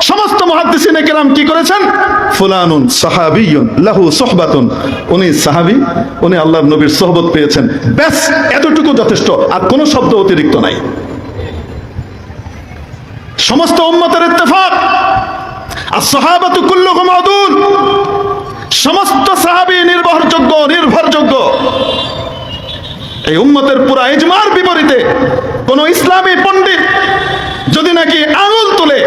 সমস্ত কেরাম কি করেছেন? ফুলানুন সাহাবিয়ুন লাহু সোহবাতুন। উনি সাহাবি, উনি আল্লাহর নবীর সোহবত পেয়েছেন। ব্যাস, এতটুকু যথেষ্ট, আর কোনো শব্দ অতিরিক্ত নাই। সমস্ত উম্মতের ইত্তেফাক। আর আদুল সমস্ত সাহাবী নির্ভরযোগ্য নির্ভরযোগ্য। এই উম্মতের পুরা ইজমার বিপরীতে কোন ইসলামী পণ্ডিত যদি নাকি আঙুল তুলে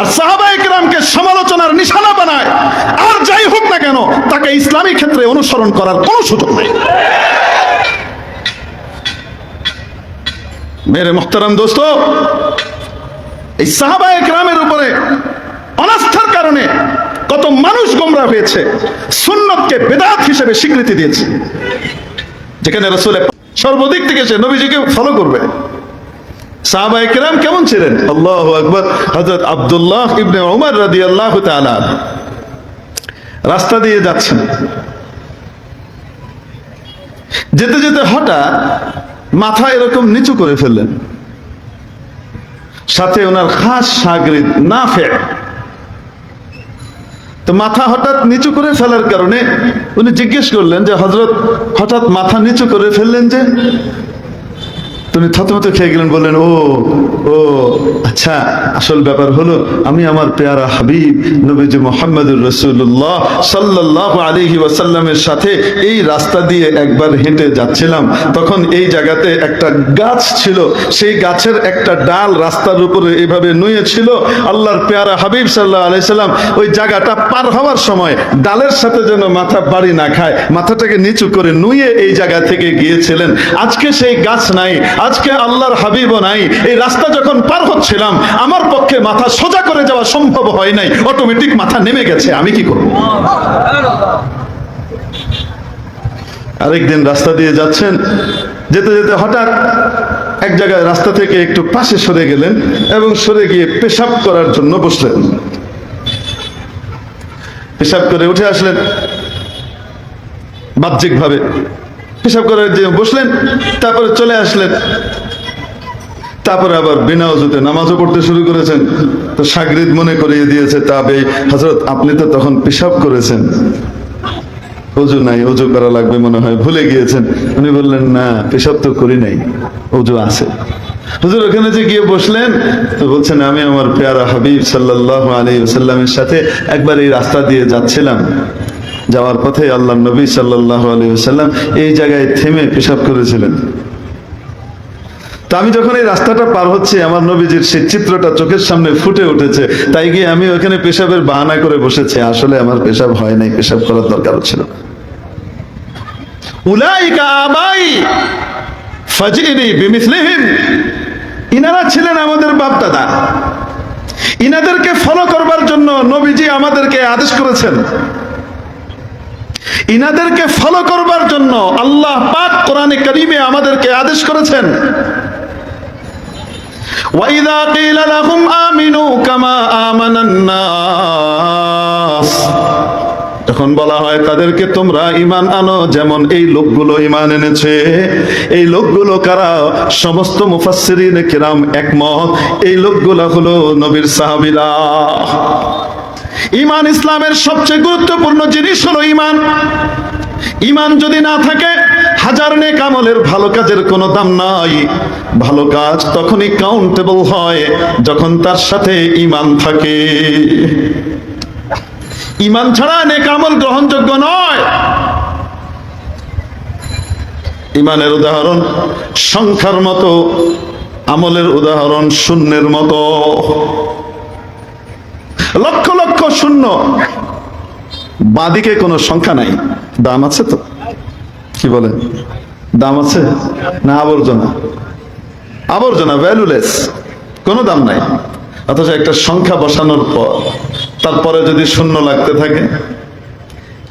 আর সাহাবায়ে কেরামকে সমালোচনার নিশানা বানায়, আর যাই হোক না কেন, তাকে ইসলামী ক্ষেত্রে অনুসরণ করার কোনো সুযোগ নেই। মেরে মোহতারাম দোস্ত, এই সাহাবায়ে কেরামের উপরে অনাস্থার কারণে কত মানুষ গোমরা হয়েছে, সুন্নতকে বেদাত হিসেবে স্বীকৃতি দিয়েছে। যেখানে রসুলের সর্বদিক থেকে সে নবীজিকে ফলো করবে। সাহাবায়ে কেরাম কেমন ছিলেন? আল্লাহ আকবর। হজরত আব্দুল্লাহ ইবনে উমর রাদি আল্লাহ রাস্তা দিয়ে যাচ্ছেন। যেতে যেতে হঠাৎ মাথা এরকম নিচু করে ফেললেন। সাথে ওনার খাস সাগরিদ না ফের তো মাথা হঠাৎ নিচু করে ফেলার কারণে উনি জিজ্ঞেস করলেন যে হজরত হঠাৎ মাথা নিচু করে ফেললেন যে? তুমি থতমত খেয়ে গেলেন, বললেন, ও ও আচ্ছা আসল ব্যাপার হলো, আমি আমার পেয়ারা হাবিব, নবীজি মোহাম্মদুর রসুল্লাহ সাল্লাহ আলিহি ওয়াসাল্লামের সাথে এই রাস্তা দিয়ে একবার হেঁটে যাচ্ছিলাম। তখন এই জায়গাতে একটা গাছ ছিল, সেই গাছের একটা ডাল রাস্তার উপরে এইভাবে নুয়ে ছিল। আল্লাহর পেয়ারা হাবিব সাল্লাহ আলি সাল্লাম ওই জায়গাটা পার হওয়ার সময় ডালের সাথে যেন মাথা বাড়ি না খায়, মাথাটাকে নিচু করে নুয়ে এই জায়গা থেকে গিয়েছিলেন। আজকে সেই গাছ নাই আজকে আল্লাহর হাবিবও নাই। এই রাস্তা যখন পার হচ্ছিলাম, আমার পক্ষে মাথা সোজা করে যাওয়া সম্ভব হয় নাই। অটোমেটিক মাথা নেমে গেছে, আমি কি করব? আরেকদিন রাস্তা দিয়ে যাচ্ছেন, যেতে যেতে হঠাৎ এক জায়গায় রাস্তা থেকে একটু পাশে সরে গেলেন এবং সরে গিয়ে পেশাব করার জন্য বসলেন। পেশাব করে উঠে আসলেন। বাহ্যিকভাবে পেশাব করে যে বসলেন, তারপরে চলে আসলেন। তারপরে আবার বিনা অজুতে নামাজও পড়তে শুরু করেছেন। তো সাগরিদ মনে করিয়ে দিয়েছে, তবে হজরত আপনি তো তখন পেশাব করেছেন। অজু নাই, অজু করা লাগবে মনে হয়, ভুলে গিয়েছেন। উনি বললেন, না, পেশাব তো করি নাই, অজু আছে। হুজুর, ওখানে যে গিয়ে বসলেন, তো বলছেন, আমি আমার পেয়ারা হাবিব সাল্লাহ আলী সাল্লামের সাথে একবার এই রাস্তা দিয়ে যাচ্ছিলাম। যাওয়ার পথে আল্লাহ নবী সাল্লাহ আলী সাল্লাম এই জায়গায় থেমে পেশাব করেছিলেন। তা আমি যখন এই রাস্তাটা পার হচ্ছি, আমার নবীজির সেই চিত্রটা চোখের সামনে ফুটে উঠেছে। তাই গিয়ে আমি ওখানে পেশাবের বাহানা করে বসেছি। আসলে আমার পেশাব হয় নাই, পেশাব করার দরকার ছিল। ইনারা ছিলেন আমাদের বাপ দাদা ইনাদেরকে ফলো করবার জন্য নবীজি আমাদেরকে আদেশ করেছেন। ইনাদেরকে ফলো করবার জন্য আল্লাহ পাক কোরআনে করিমে আমাদেরকে আদেশ করেছেন وَإِذَا قِيلَ لَهُمْ آمِنُوا كَمَا آمَنَ النَّاسُ যখন বলা হয় তাদেরকে তোমরা ইমান আনো যেমন এই লোকগুলো ইমান এনেছে এই লোকগুলো কারা সমস্ত মুফাসসিরিন কিরাম একমত এই লোকগুলো হলো নবীর সাহাবীরা ইমান ইসলামের সবচেয়ে গুরুত্বপূর্ণ জিনিস হলো ইমান। ইমান যদি না থাকে, হাজার নেক আমলের ভালো কাজের কোনো দাম নাই। ভালো কাজ তখনই কাউন্টেবল হয় যখন তার সাথে ইমান থাকে। ইমান ছাড়া নেক আমল গ্রহণযোগ্য নয়। ইমানের উদাহরণ সংখ্যার মতো, আমলের উদাহরণ শূন্যের মতো। লক্ষ লক্ষ শূন্য। বাদিকে কোনো সংখ্যা নাই। দাম আছে তো? কি বলেন দাম আছে? না, আবর্জনা। আবর্জনা ভ্যালুলেস কোনো দাম নাই। অথচ একটা সংখ্যা বসানোর পর, তারপরে যদি শূন্য লাগতে থাকে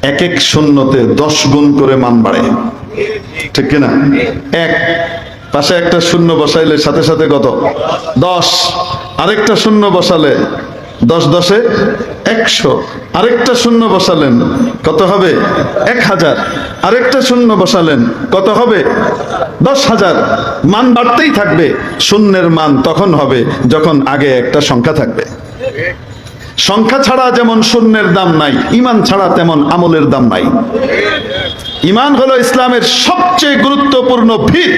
এক এক শূন্যতে দশ গুণ করে মান বাড়ে। ঠিক কিনা এক, পাশে একটা শূন্য বসাইলে সাথে সাথে কত? দশ। আরেকটা শূন্য বসালে দশ দশে একশো। আরেকটা শূন্য বসালেন, কত হবে? এক হাজার। আরেকটা শূন্য বসালেন, কত হবে? দশ হাজার। মান বাড়তেই থাকবে, শূন্যের মান তখন হবে যখন আগে একটা সংখ্যা থাকবে। সংখ্যা ছাড়া যেমন শূন্যের দাম নাই, ইমান ছাড়া তেমন আমলের দাম নাই। ইমান হলো ইসলামের সবচেয়ে গুরুত্বপূর্ণ ভিত।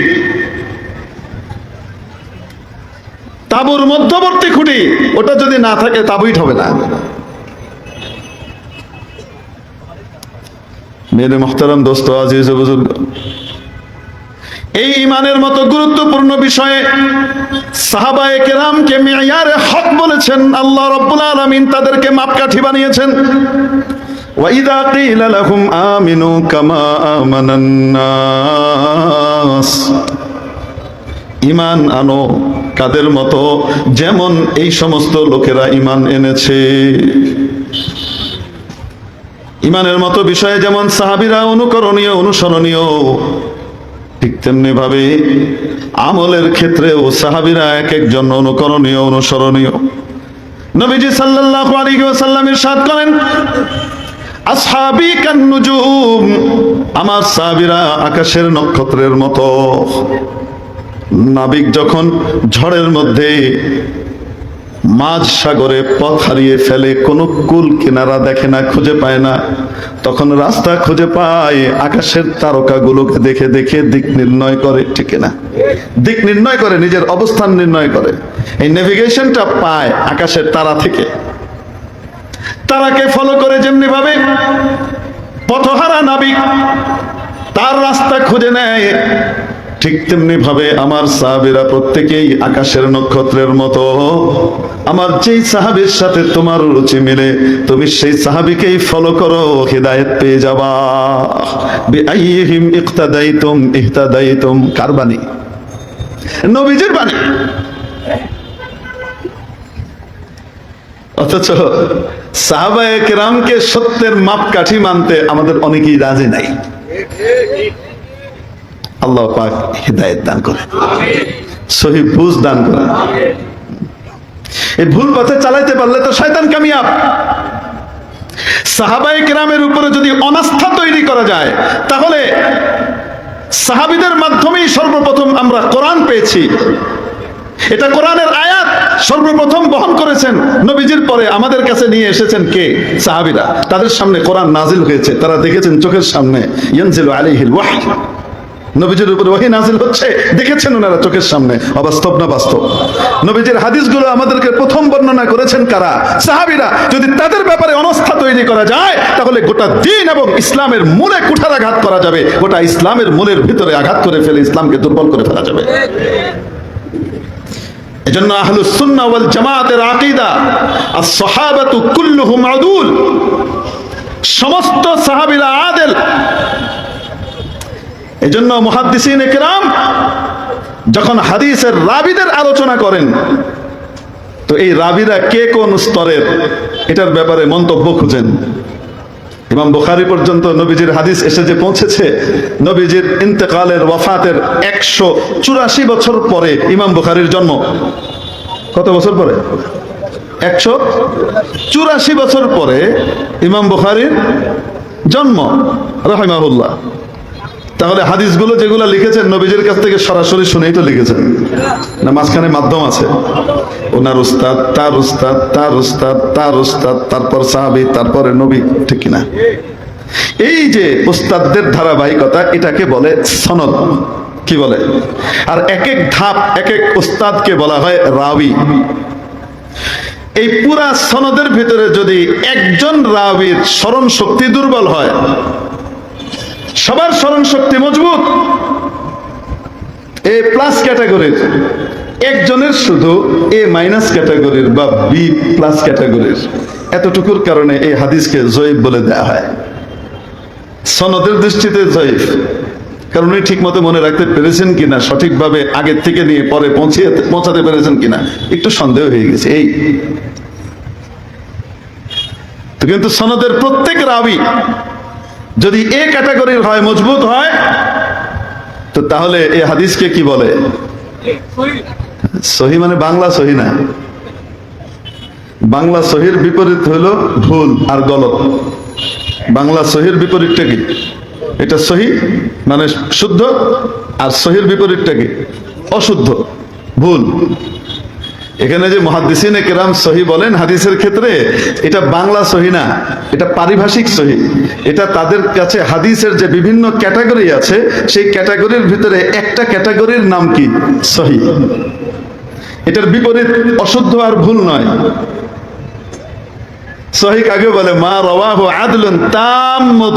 তাবুর মধ্যবর্তী খুঁটি ওটা যদি না থাকে তাবুই হবে না মেরে মোহতারাম দোস্ত আজিজ ও বুজুর্গ এই ইমানের মতো গুরুত্বপূর্ণ বিষয়ে সাহাবায়ে কেরামকে মেয়ারে হক বলেছেন আল্লাহ রব্বুল আলামিন তাদেরকে মাপকাঠি বানিয়েছেন وَإِذَا قِيلَ لَهُمْ آمِنُوا كَمَا آمَنَ النَّاسُ ইমান আনো কাদের মতো? যেমন এই সমস্ত লোকেরা ইমান এনেছে। ইমানের মতো বিষয়ে যেমন সাহাবিরা অনুকরণীয়, অনুসরণীয়, ঠিক তেমনি ভাবে আমলের ক্ষেত্রেও সাহাবিরা এক একজন অনুকরণীয়, অনুসরণীয়। নবীজি সাল্লাল্লাহু আলাইহি ওয়াসাল্লাম ইরশাদ করেন, আসহাবি কান্নুজুম আমার সাহাবিরা আকাশের নক্ষত্রের মতো। নাবিক যখন ঝড়ের মধ্যে মাঝ সাগরে পথ হারিয়ে ফেলে, কোনো কুল কিনারা দেখে না, খুঁজে পায় না, তখন রাস্তা খুঁজে পায়, আকাশের তারকাগুলোকে দেখে দেখে দিক নির্ণয় করে, ঠিক না? দিক নির্ণয় করে, নিজের অবস্থান নির্ণয় করে। এই নেভিগেশনটা পায় আকাশের তারা থেকে। তারাকে ফলো করে যেমনি ভাবে পথহারা নাবিক, তার রাস্তা খুঁজে নেয়। ঠিক তেমনি ভাবে আমার সাহাবিরা প্রত্যেকেই আকাশের নক্ষত্রের মতো। আমার যেই সাহাবির সাথে তোমার রুচি মিলে, তুমি সেই সাহাবিকেই ফলো করো, হিদায়েত পেয়ে যাবা। কার বাণী? নবীজির বাণী। অথচ সাহাবায়ে কেরামকে সত্যের মাপকাঠি মানতে আমাদের অনেকেই রাজি নাই। আল্লাহ পাক হৃদায়ত দান করে। সহি বুঝ দান করে। এই ভুল পথে চালাইতে পারলে তো শয়তান কামিয়াব। সাহাবাই কেরামের উপরে যদি অনাস্থা তৈরি করা যায়, তাহলে সাহাবিদের মাধ্যমেই সর্বপ্রথম আমরা কোরআন পেয়েছি। এটা কোরআনের আয়াত সর্বপ্রথম বহন করেছেন নবীজির পরে আমাদের কাছে নিয়ে এসেছেন কে? সাহাবিরা। তাদের সামনে কোরআন নাজিল হয়েছে। তারা দেখেছেন চোখের সামনে ইয়ানজিল আলাইহিল ওয়াহী নবীজির উপরে ওহি নাজিল হচ্ছে, দেখেছেন ওনারা চোখের সামনে, অবাস্তব না বাস্তব? নবীজির হাদিসগুলো আমাদেরকে প্রথম বর্ণনা করেছেন কারা? সাহাবিরা, যদি তাদের ব্যাপারে অনস্থা তৈরি করা যায়, তাহলে গোটা দিন এবং ইসলামের মূলে কুঠারাঘাত করা যাবে। গোটা ইসলামের মূলের ভিতরে আঘাত করে ফেলে ইসলামকে দুর্বল করে ফেলা যাবে। এজন্য আহলুস সুন্নাহ ওয়াল জামাতের আকীদা, আস-সাহাবাতু কুল্লুহুম আদুল। সমস্ত সাহাবীরা আদেল এজন্য মুহাদ্দিসিন একরাম যখন হাদিসের রাবিদের আলোচনা করেন, তো এই রাবিরা কে কোন স্তরের? এটার ব্যাপারে মন্তব্য খুঁজেন। ইমাম বুখারি পর্যন্ত নবীজির হাদিস এসে যে পৌঁছেছে, নবীজির ইন্তেকালের ওয়াফাতের একশো চুরাশি বছর পরে ইমাম বুখারির জন্ম। কত বছর পরে? একশো চুরাশি বছর পরে ইমাম বুখারির জন্ম, রহিমাহুল্লাহ। তাহলে হাদিসগুলো যেগুলো লিখেছেন নবীজির কাছ থেকে সরাসরি শুনেই তো লিখেছেন। না মাঝখানে মাধ্যম আছে। ওনার উস্তাদ, তার উস্তাদ তার উস্তাদ তার উস্তাদ, তারপর সাহাবি, তারপরে নবী, ঠিক কিনা? এই যে উস্তাদদের ধারাবাহিকতা, এটাকে বলে সনদ। কি বলে? আর এক এক ধাপ, এক এক উস্তাদকে বলা হয় রাবি এই পুরা সনদের ভিতরে যদি একজন রাবির স্মরণ শক্তি দুর্বল হয় স্মরণ শক্তি মজবুত। এ প্লাস ক্যাটাগরির একজনের শুধু এ মাইনাস ক্যাটাগরির বা বি প্লাস ক্যাটাগরির এতটুকুর কারণে এই হাদিসকে জয়ীব বলে দেয়া হয়। সনদের দৃষ্টিতে জয়ীফ। কারণ উনি ঠিক মতো মনে রাখতে পেরেছেন কিনা, সঠিকভাবে আগের থেকে নিয়ে পরে পৌঁছে পৌঁছাতে পেরেছেন কিনা, একটু সন্দেহ হয়ে গেছে। এই। কিন্তু সনদের প্রত্যেক রাবি যদি এ ক্যাটাগরির হয়, মজবুত হয়, তো তাহলে এই হাদিসকে কি বলে? সহি মানে বাংলা সহি না। বাংলা সহির বিপরীত হইল ভুল আর গলত। বাংলা সহির বিপরীতটা কি? এটা সহি মানে শুদ্ধ আর সহির বিপরীতটা কি? অশুদ্ধ, ভুল। এখানে যে মহাদিসিন কেরাম সহি বলেন, হাদিসের ক্ষেত্রে এটা বাংলা সহি না, এটা পারিভাষিক সহি। এটা তাদের কাছে হাদিসের যে বিভিন্ন ক্যাটাগরি আছে, সেই ক্যাটাগরির ভিতরে একটা ক্যাটাগরির নাম কি? সহি। এটার বিপরীত অশুদ্ধ আর ভুল নয়। সহি কাকে বলে? মা রওয়াহু আদলুন তাম্মুদ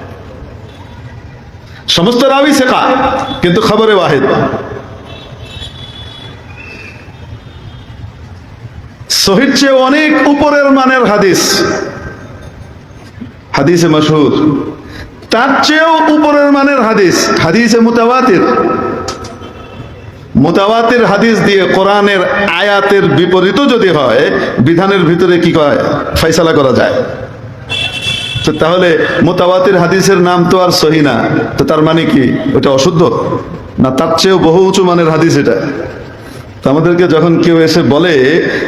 সমস্ত রাবি শেখা কিন্তু খবরে ওয়াহিদ। সহির চেয়ে অনেক উপরের মানের হাদিস। হাদিসে মশহুর। তার চেয়েও উপরের মানের হাদিস, হাদিসে মুতাওয়াতির। মোতাবাতের হাদিস দিয়ে কোরআনের আয়াতের বিপরীত যদি হয়, বিধানের ভিতরে কি কয়? ফয়সালা করা যায়। তো তাহলে মোতাবাতের হাদিসের নাম তো আর সহি না। তো তার মানে কি? ওটা অশুদ্ধ? না, তার চেয়েও বহু উঁচু মানের হাদিস এটা। তো আমাদেরকে যখন কেউ এসে বলে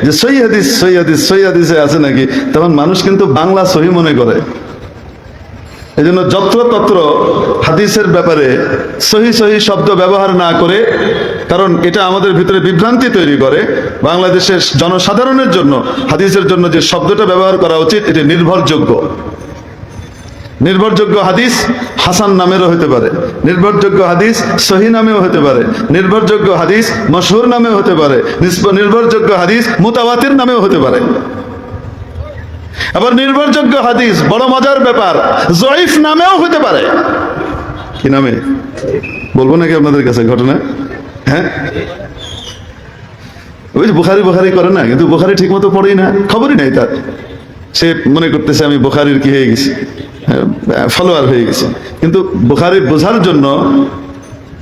যে সহি হাদিস সহি হাদিস, সহি হাদিসে আছে নাকি, তখন মানুষ কিন্তু বাংলা সহি মনে করে। এই জন্য যত্রতত্র হাদিসের ব্যাপারে সহি সহি শব্দ ব্যবহার না করে, কারণ এটা আমাদের ভিতরে বিভ্রান্তি তৈরি করে। বাংলাদেশের জনসাধারণের জন্য, হাদিসের জন্য যে শব্দটা ব্যবহার করা উচিত, এটি নির্ভরযোগ্য। নির্ভরযোগ্য হাদিস হাসান নামেরও হতে পারে। নির্ভরযোগ্য হাদিস সহি নামেও হতে পারে। নির্ভরযোগ্য হাদিস মশহুর নামেও হতে পারে। নির্ভরযোগ্য হাদিস মুতাওয়াতির নামেও হতে পারে। আবার নির্ভরযোগ্য হাদিস বড় মজার ব্যাপার, জয়ীফ নামেও হতে পারে। কি নামে? বলব নাকি আপনাদের কাছে ঘটনা? হ্যাঁ? ওই যে বুখারি বুখারি করে না, কিন্তু বুখারি ঠিক মতো পড়েই না, খবরই নাই তার। সে মনে করতেছে আমি বুখারির কি হয়ে গেছি। ফলোয়ার হয়ে গেছে। কিন্তু বুখারি বোঝার জন্য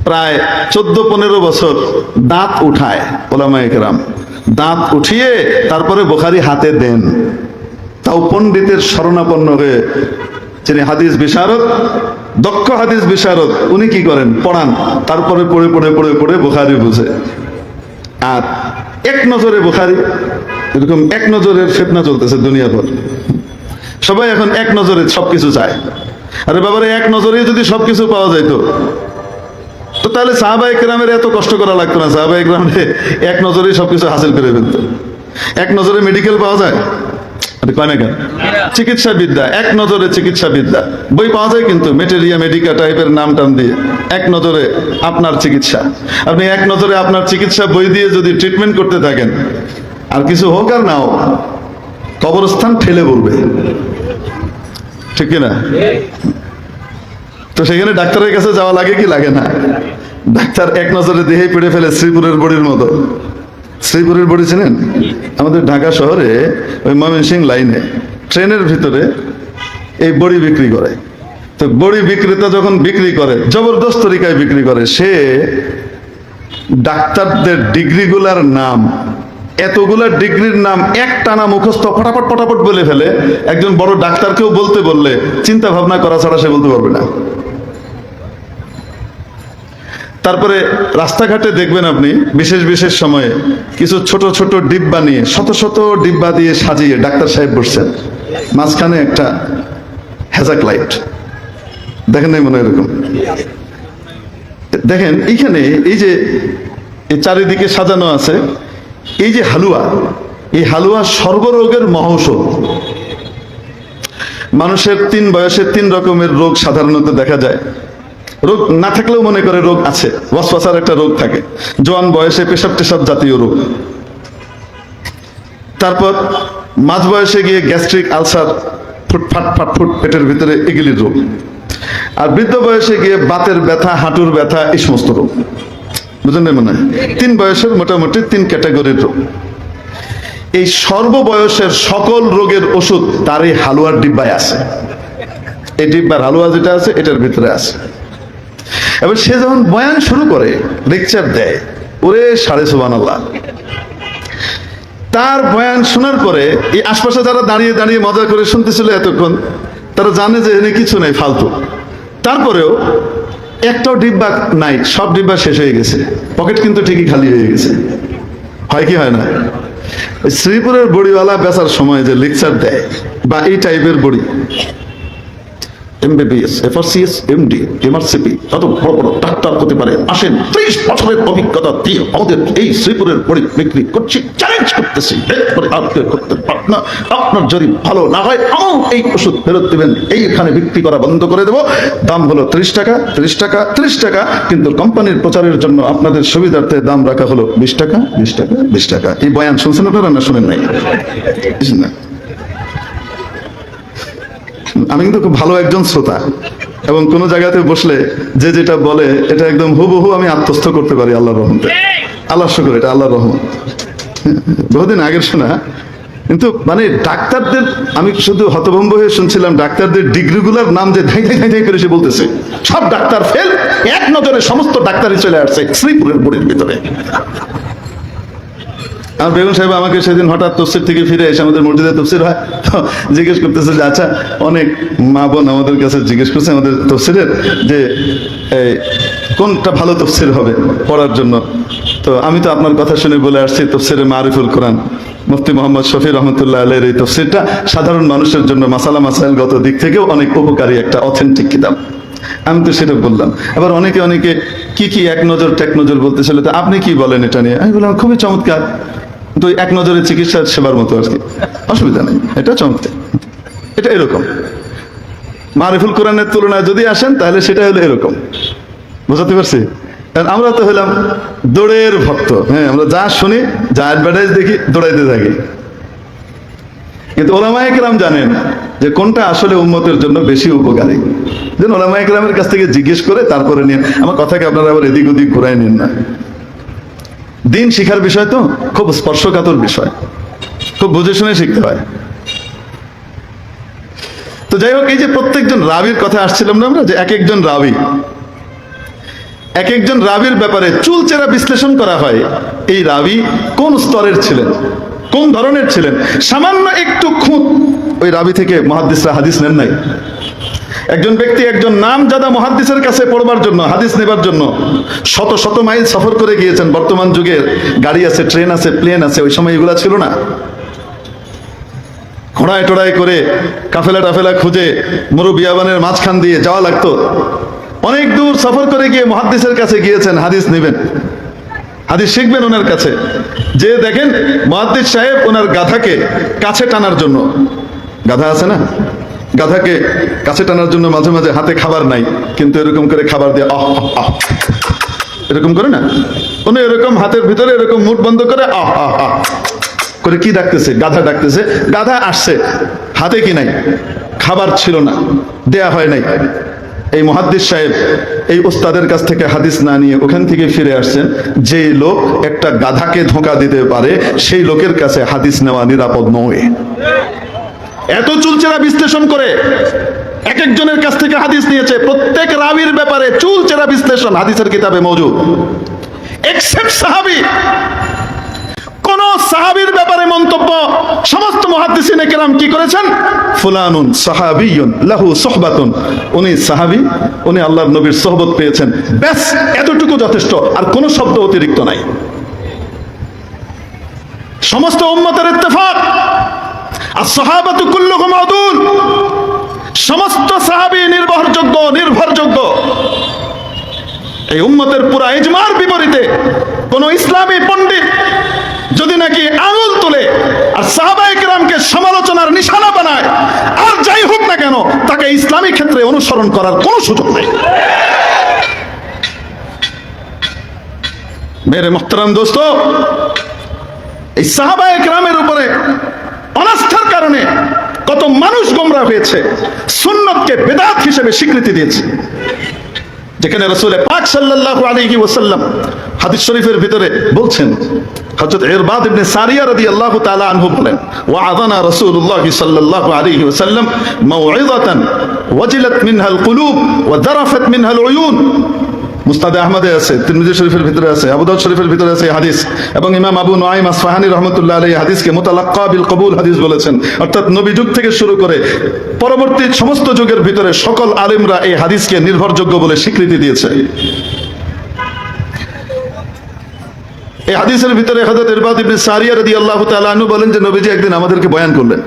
প্রায় চোদ্দ পনেরো বছর দাঁত উঠায় ওলামায়ে কেরাম। দাঁত উঠিয়ে তারপরে বুখারি হাতে দেন। তাও পণ্ডিতের শরণাপন্ন হয়ে যিনি হাদিস বিশারদ, দক্ষ হাদিস বিশারদ, উনি কি করেন? পড়ান। তারপরে পড়ে পড়ে পড়ে পড়ে বুখারি বুঝে। আর এক নজরে বুখারি, এরকম এক নজরের ফেতনা চলতেছে দুনিয়া ভর সবাই এখন এক নজরে সবকিছু চায়। আরে বাবারে, এক নজরে যদি সবকিছু পাওয়া যাইতো, তো তাহলে সাহাবাই গ্রামের এত কষ্ট করা লাগতো না। সাহাবাই গ্রামে এক নজরে সবকিছু হাসিল করে ফেলতো। এক নজরে মেডিকেল পাওয়া যায়? চিকিৎসা বিদ্যা এক নজরে চিকিৎসা বিদ্যা বই পাওয়া যায় কিন্তু, মেটেরিয়া মেডিকা টাইপের নাম টাম দিয়ে। এক নজরে আপনার চিকিৎসা। আপনি এক নজরে আপনার চিকিৎসা বই দিয়ে যদি ট্রিটমেন্ট করতে থাকেন, আর কিছু হোক আর না হোক কবরস্থান ঠেলে বলবে ঠিক কিনা তো সেখানে ডাক্তারের কাছে যাওয়া লাগে কি লাগে না? ডাক্তার এক নজরে দেহে পেড়ে ফেলে শ্রীপুরের বড়ির মতো। শ্রীপুরের বড়ি ছিলেন আমাদের ঢাকা শহরে ওই ময়মনসিং লাইনে ট্রেনের ভিতরে এই বড়ি বিক্রি করে। তো বড়ি বিক্রেতা যখন বিক্রি করে, জবরদস্ত তরিকায় বিক্রি করে, সে ডাক্তারদের ডিগ্রিগুলার নাম এতগুলা ডিগ্রির নাম এক টানা মুখস্থ ফটাফট ফটাফট বলে ফেলে। একজন বড় ডাক্তারকেও বলতে বললে চিন্তা ভাবনা করা ছাড়া সে বলতে পারবে না। তারপরে রাস্তাঘাটে দেখবেন আপনি, বিশেষ বিশেষ সময়ে কিছু ছোট ছোট ডিব্বা নিয়ে, শত শত ডিব্বা দিয়ে সাজিয়ে ডাক্তার সাহেব বসছেন। মাঝখানে একটা হ্যাজাক লাইট। দেখেন নাই মনে এরকম? দেখেন, এইখানে এই যে চারিদিকে সাজানো আছে এই যে হালুয়া, এই হালুয়া সর্বরোগের মহৌষধ। মানুষের তিন বয়সে তিন রকমের রোগ সাধারণত দেখা যায়। রোগ না থাকলেও মনে করে রোগ আছে, ওয়াসওয়াসার একটা রোগ থাকে। জোয়ান বয়সে পেশাব টেশাব জাতীয় রোগ। তারপর মাঝ বয়সে গিয়ে গ্যাস্ট্রিক আলসার, ফুট ফাট ফাট ফুট পেটের ভিতরে এগুলি রোগ। আর বৃদ্ধ বয়সে গিয়ে বাতের ব্যথা, হাঁটুর ব্যথা, এই সমস্ত রোগ। বুঝলেন মনে? তিন বয়সের মোটামুটি তিন ক্যাটাগরির রোগ। এই সর্ববয়সের সকল রোগের ওষুধ তার এই হালুয়ার ডিব্বায় আছে। এই ডিব্বার হালুয়া যেটা আছে, এটার ভিতরে আছে। এবার সে যখন বয়ান শুরু করে লেকচার দেয়, ওরে সাড়ে সুবান তার বয়ান শোনার পরে এই আশপাশে যারা দাঁড়িয়ে দাঁড়িয়ে মজা করে শুনতেছিল এতক্ষণ, তারা জানে যে এনে কিছু নেই, ফালতু। তারপরেও একটাও ডিব্বা নাই, সব ডিব্বা শেষ হয়ে গেছে। পকেট কিন্তু ঠিকই খালি হয়ে গেছে। হয় কি হয় না? শ্রীপুরের বড়িওয়ালা বেচার সময় যে লেকচার দেয়, বা এই টাইপের বড়ি এমবিবিএস এফআরসিএস এমডি এমআরসিপি তত বড় বড় ডাক্তার হতে পারে। আসেন, ত্রিশ বছরের অভিজ্ঞতা দিয়ে আমাদের এই শ্রীপুরের বিক্রি করছি চ্যালেঞ্জ করতেছি। এরপরে আর কেউ করতে পারবে না। আপনার যদি ভালো না হয় আমার এই ওষুধ ফেরত দেবেন। এইখানে বিক্রি করা বন্ধ করে দেবো। দাম হলো ত্রিশ টাকা ত্রিশ টাকা ত্রিশ টাকা। কিন্তু কোম্পানির প্রচারের জন্য আপনাদের সুবিধার্থে দাম রাখা হলো বিশ টাকা বিশ টাকা বিশ টাকা। এই বয়ান শুনছেন আপনারা না শুনেন নাই? না? আমি কিন্তু খুব ভালো একজন শ্রোতা। এবং কোনো জায়গাতে বসলে যে যেটা বলে, এটা একদম হুবহু আমি আত্মস্থ করতে পারি আল্লাহর রহমতে। আল্লাহ শুক্র, এটা আল্লাহর রহমত। বহুদিন আগের শোনা, কিন্তু মানে ডাক্তারদের, আমি শুধু হতভম্ব হয়ে শুনছিলাম, ডাক্তারদের ডিগ্রিগুলোর নাম যে ধাই ধাই ধাই করে সে বলতেছে। সব ডাক্তার ফেল, এক নজরে সমস্ত ডাক্তারই চলে আসছে, শ্রীপুরের বুড়ির ভিতরে। আমার বেগুন সাহেব আমাকে সেদিন হঠাৎ তফসির থেকে ফিরে এসে আমাদের মসজিদে তফসির হয়। তো জিজ্ঞেস করতেছে যে আচ্ছা অনেক মা বোন আমাদের কাছে জিজ্ঞেস করছে আমাদের তফসিরের যে এই, কোনটা ভালো তফসির হবে পড়ার জন্য? তো আমি তো আপনার কথা শুনে বলে আসছি তফসিরে মারিফুল কোরআন। মুফতি মোহাম্মদ শফি রহমতুল্লাহ আলের এই তফসিরটা সাধারণ মানুষের জন্য মাসালা মাসাইলগত দিক থেকেও অনেক উপকারী একটা অথেন্টিক কিতাব। আমি তো সেটা বললাম। আবার অনেকে অনেকে কি কি এক নজর টেক নজর বলতেছিল? তো আপনি কি বলেন এটা নিয়ে? আমি বললাম খুবই চমৎকার। তো এক নজরে চিকিৎসা সেবার মতো আর কি। অসুবিধা নেই, এটা চমৎকার। এটা এরকম। মারিফুল কোরআনের তুলনায় যদি আসেন, তাহলে সেটা হলো এরকম। বোঝাতে পারছি? কারণ আমরা তো হলাম দৌড়ের ভক্ত। হ্যাঁ আমরা যা শুনি, যা অ্যাডভার্টাইজ দেখি, দৌড়াইতে থাকি। কিন্তু ওলামা একরাম জানেন যে কোনটা আসলে উন্মতের জন্য বেশি উপকারী। যেন ওলামা একরামের কাছ থেকে জিজ্ঞেস করে তারপরে নিয়ে আমার কথাকে আপনারা আবার এদিক ওদিক ঘুরাই নিন না। দিন শিখার বিষয় তো, খুব স্পর্শকাতর বিষয়। খুব বুঝে শুনে শিখতে হয়। তো যাই হোক, এই যে প্রত্যেকজন রাবির কথা আসছিলাম না আমরা, যে এক একজন রাবি। এক একজন রাবির ব্যাপারে চুলচেরা বিশ্লেষণ করা হয়, এই রাবি কোন স্তরের ছিলেন? কোন ধরনের ছিলেন? সামান্য একটু খুঁত ওই রাবি থেকে মহাদ্দিসরা হাদিস নেন নাই। একজন ব্যক্তি একজন নাম জাদা মহাদ্দিসের কাছে পড়বার জন্য, হাদিস নেবার জন্য, শত শত মাইল সফর করে গিয়েছেন। বর্তমান যুগে গাড়ি আছে, ট্রেন আছে, প্লেন আছে, ওই সময় এগুলা ছিল না। ঘোড়ায় টোড়ায় করে কাফেলা টাফেলা খুঁজে মুরুবিয়াবানের মাঝখান দিয়ে যাওয়া লাগতো। অনেক দূর সফর করে গিয়ে মহাদ্দিসের কাছে গিয়েছেন, হাদিস নেবেন। হাদিস শিখবেন ওনার কাছে। যে দেখেন মহাদ্দিস সাহেব ওনার গাধাকে কাছে টানার জন্য। গাধা আছে না? গাধাকে কাছে টানার জন্য মাঝে মাঝে হাতে খাবার নাই কিন্তু এরকম করে খাবার দিয়ে আহ আহ, এরকম করে না? উনি এরকম হাতের ভিতরে এরকম মুঠ বন্ধ করে আহ আহ আহ। করে কি ডাকতেছে? গাধা ডাকতেছে গাধা আসছে। হাতে কি নাই? খাবার ছিল না দেয়া হয় নাই। এই মহাদ্দিস সাহেব এই ওস্তাদের কাছ থেকে হাদিস না নিয়ে ওখান থেকে ফিরে আসছেন। যে লোক একটা গাধাকে ধোঁকা দিতে পারে সেই লোকের কাছে হাদিস নেওয়া নিরাপদ নয়। এত চুলচেরা বিশ্লেষণ করে এক একজনের কাছ থেকে হাদিস নিয়েছে, প্রত্যেক রাবির ব্যাপারে চুলচেরা বিশ্লেষণ হাদিসের কিতাবে মজুদ এক্সেপ্ট সাহাবি। কোন সমস্ত নবীর সোহবত পেয়েছেন। এতটুকু যথেষ্ট, আর কোনো শব্দ অতিরিক্ত নাই। সমস্ত উম্মতের ইত্তেফাক। আর সাহাবাতু কুল্লুহুম আদুল সমস্ত সাহাবী নির্ভরযোগ্য নির্ভরযোগ্য। এই উম্মতের পুরা ইজমার বিপরীতে কোন ইসলামী পণ্ডিত যদি নাকি আঙুল তুলে আর সাহাবাই কেরামকে সমালোচনার নিশানা বানায়, আর যাই হোক না কেন, তাকে ইসলামী ক্ষেত্রে অনুসরণ করার কোনো সুযোগ নেই। মেরে মোহতারাম দোস্ত, এই সাহাবায়ে গ্রামের উপরে অনাস্থার কারণে কত মানুষ গোমরা হয়েছে, সুন্নতকে বেদাত হিসেবে স্বীকৃতি দিয়েছে। যেখানে রসুল পাক সাল্লাল্লাহু আলাইহি ওসাল্লাম হাদিস শরীফের ভিতরে বলছেন, হযরত ইরবাদ ইবনে সারিয়া রাদিয়াল্লাহু তাআলা আনহু বলেন, ওয়া আযানা রাসূলুল্লাহ সাল্লাল্লাহু আলাইহি ওয়াসাল্লাম মাউইযাতান ওয়াজিলাত মিনহা আল কুলুব ওয়া যারাফাত মিনহা আল উয়ুন। মুস্তাদে আহমদে আছে, তিরমিজি শরীফের ভিতরে আছে আবুদাউদ শরীফের ভিতরে আছে হাদিস এবং ইমাম আবু নোয়াইম আসফাহানি রহমতুল্লাহ আলী হাদিসকে মোতালাক্কা বিল কবুল হাদিস বলেছেন। অর্থাৎ নবী যুগ থেকে শুরু করে পরবর্তী সমস্ত যুগের ভিতরে সকল আলিমরা এই হাদিসকে নির্ভরযোগ্য বলে স্বীকৃতি দিয়েছে। এই হাদিসের ভিতরে হযরত ইরবাদ ইবনে সারিয়া রাদিয়াল্লাহু তাআলা আনহু বলেন যে, নবীজি একদিন আমাদেরকে বয়ান করলেন।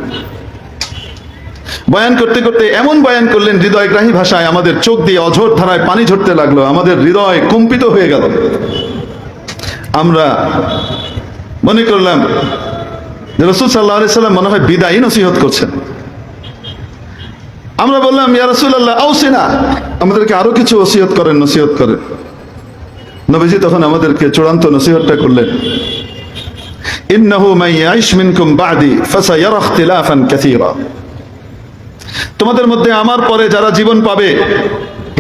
বয়ান করতে করতে এমন বয়ান করলেন হৃদয়গ্রাহী ভাষায় আমাদের চোখ দিয়ে অঝোর ধারায় পানি ঝরতে লাগল, আমাদের হৃদয় কম্পিত হয়ে গেল। আমরা মনে করলাম রসুল সাল্লাহ সাল্লাম মনে হয় বিদায়ী নসিহত করছেন। আমরা বললাম, ইয়া রসুল্লাহ আউসিনা। আমাদেরকে আরও কিছু ওসিয়ত করেন, নসিহত করেন। নবীজি তখন আমাদেরকে চূড়ান্ত নসিহতটা করলেন। ইন্নাহু মান ইয়াইশ মিনকুম বাদি, ফাসায়ারা ইখতিলাফান কাসীরা। তোমাদের মধ্যে আমার পরে যারা জীবন পাবে,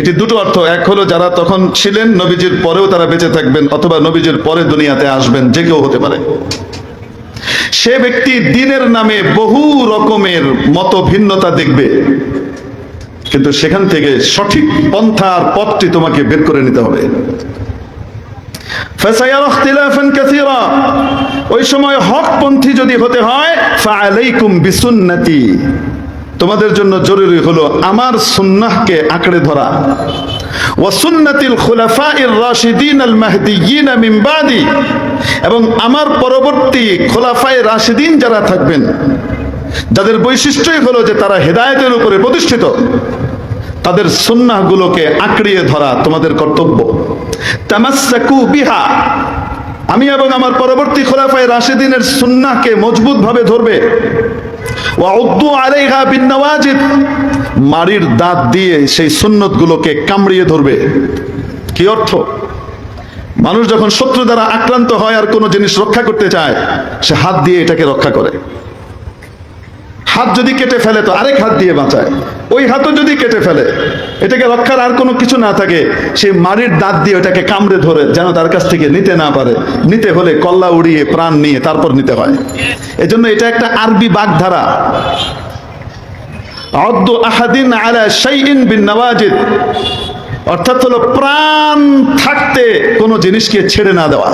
এটি দুটো অর্থ। এক হলো যারা তখন ছিলেন নবীজির পরেও তারা বেঁচে থাকবেন, অথবা নবীজির পরে দুনিয়াতে আসবেন, যে কেউ হতে পারে। সে ব্যক্তি দিনের নামে বহু রকমের মত ভিন্নতা দেখবে, কিন্তু সেখান থেকে সঠিক পন্থা আর পথটি তোমাকে বের করে নিতে হবে। ওই সময় হকপন্থী যদি হতে হয় তোমাদের জন্য জরুরি হলো আমার সুন্নাহকে আঁকড়ে ধরা। রাশিদিন আল বাদি। এবং আমার পরবর্তী রাশিদিন যারা থাকবেন, যাদের বৈশিষ্ট্যই হলো যে তারা হেদায়েতের উপরে প্রতিষ্ঠিত, তাদের সুন্নাহগুলোকে আঁকড়িয়ে ধরা তোমাদের কর্তব্য। বিহা। আমি এবং আমার পরবর্তী খোলাফায়ে রাশিদিনের সুন্নাহকে মজবুত ভাবে ধরবে। ওয়াউদ্দু মারির দাঁত দিয়ে সেই সুন্নতগুলোকে কামড়িয়ে ধরবে। কি অর্থ? মানুষ যখন শত্রু দ্বারা আক্রান্ত হয় আর কোনো জিনিস রক্ষা করতে চায়, সে হাত দিয়ে এটাকে রক্ষা করে। হাত যদি কেটে ফেলে তো আরেক হাত দিয়ে বাঁচায়। ওই হাতও যদি কেটে ফেলে, এটাকে রক্ষার আর কোনো কিছু না থাকে, সে মারির দাঁত দিয়ে ওটাকে কামড়ে ধরে যেন তার কাছ থেকে নিতে না পারে। নিতে হলে কল্লা উড়িয়ে প্রাণ নিয়ে তারপর নিতে হয়। এজন্য এটা একটা আরবি বাগধারা। আহাদিন বিন অর্থাৎ হলো প্রাণ থাকতে কোনো জিনিসকে ছেড়ে না দেওয়া।